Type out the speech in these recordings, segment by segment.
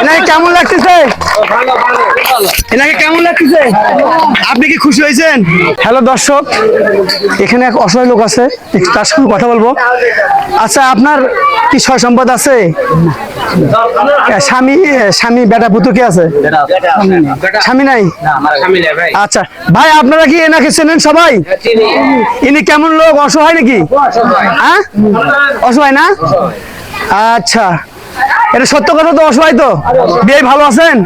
এনাকে কেমন লাগতেছে? এনাকে কেমন লাগতেছে? আপনি কি খুশি হয়েছেন? হ্যালো দর্শক এখানে এক অসহায় লোক আছে তার সঙ্গে কথা বলব। আচ্ছা আপনার কি সয় সম্পদ আছে? স্বামী স্বামী বেটা পুত্র কি আছে? স্বামী নাই? আচ্ছা ভাই আপনারা কি এনাকে চেনেন সবাই? ইনি কেমন লোক অসহায় নাকি? হ্যাঁ? অসহায়। না? আচ্ছা এটা সত্য কথা তো অসহায় তো? বিয়ে ভালো আছেন?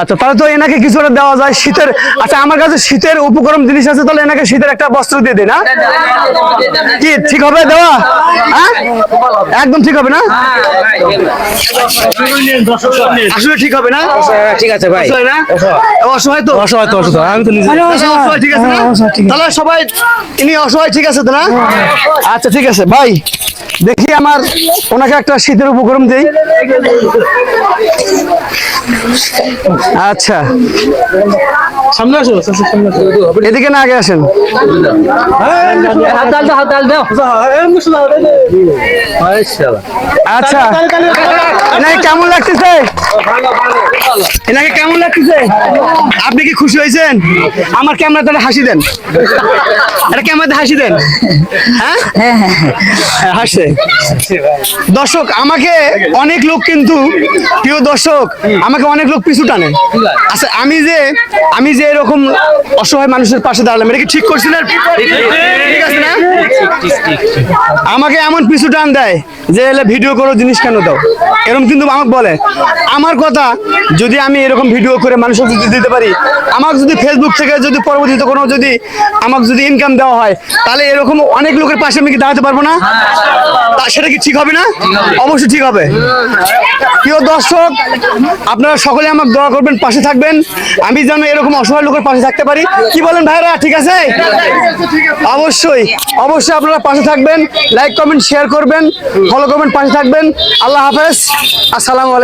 আচ্ছা তাহলে তো এনাকে কিছু একটা দেওয়া যায় শীতের আচ্ছা আমার কাছে শীতের উপকরণ জিনিস আছে তাহলে এনাকে শীতের একটা বস্ত্র দিয়ে দিন হ্যাঁ? কি ঠিক হবে দেওয়া? হ্যাঁ? একদম ঠিক হবে না? আসলে ঠিক হবে না? ঠিক আছে ভাই। অসহায় না? অসহায় তো? অসহায় তো অসহায় আমি তো নিজে অসহায় ঠিক আছে তাহলে সবাই ইনি অসহায় ঠিক আছে তো না? আচ্ছা ঠিক আছে ভাই। দেখি আমার ওনাকে একটা শীতের উপক্রম দেই। আচ্ছা। সামনে আসো এদিকে না আগে আসেন। হাত ডাল দাও হাত ডাল দাও আচ্ছা। কেমন লাগতেছে? এনাকে কেমন লাগতেছে? আপনি কি খুশি হয়েছেন? আমার ক্যামেরা তাহলে হাসি দেন। এটা ক্যামেরাতে হাসি দেন। হ্যাঁ? হ্যাঁ, হাসছে দর্শক আমাকে অনেক লোক কিন্তু প্রিয় দর্শক আমাকে অনেক লোক পিছু টানে। আচ্ছা আমি যে আমি যে এরকম অসহায় মানুষের পাশে দাঁড়ালাম এটা কি ঠিক করছিলেন ঠিক আছে না? আমাকে এমন পিছু টান দেয় যে এলে ভিডিও করো জিনিস কেন দাও? এরকম কিন্তু আমাকে বলে। আমার কথা যদি আমি এরকম ভিডিও করে মানুষকে যদি দিতে পারি, আমাকে যদি ফেসবুক থেকে যদি পরবর্তীতে কোনো যদি আমাকে যদি ইনকাম দেওয়া হয়, তাহলে এরকম অনেক লোকের পাশে আমি কি দাঁড়াতে পারব না? সেটা কি ঠিক হবে না? অবশ্যই ঠিক হবে। প্রিয় দর্শক, আপনারা সকলে আমাকে দোয়া করবেন, পাশে থাকবেন। আমি যেন এরকম অসহায় লোকের পাশে থাকতে পারি। কি বলেন ভাইরা, ঠিক আছে? অবশ্যই অবশ্যই আপনারা পাশে থাকবেন লাইক কমেন্ট শেয়ার করবেন ফলো করবেন, পাশে থাকবেন। আল্লাহ হাফেজ। আসসালামু আলাইকুম।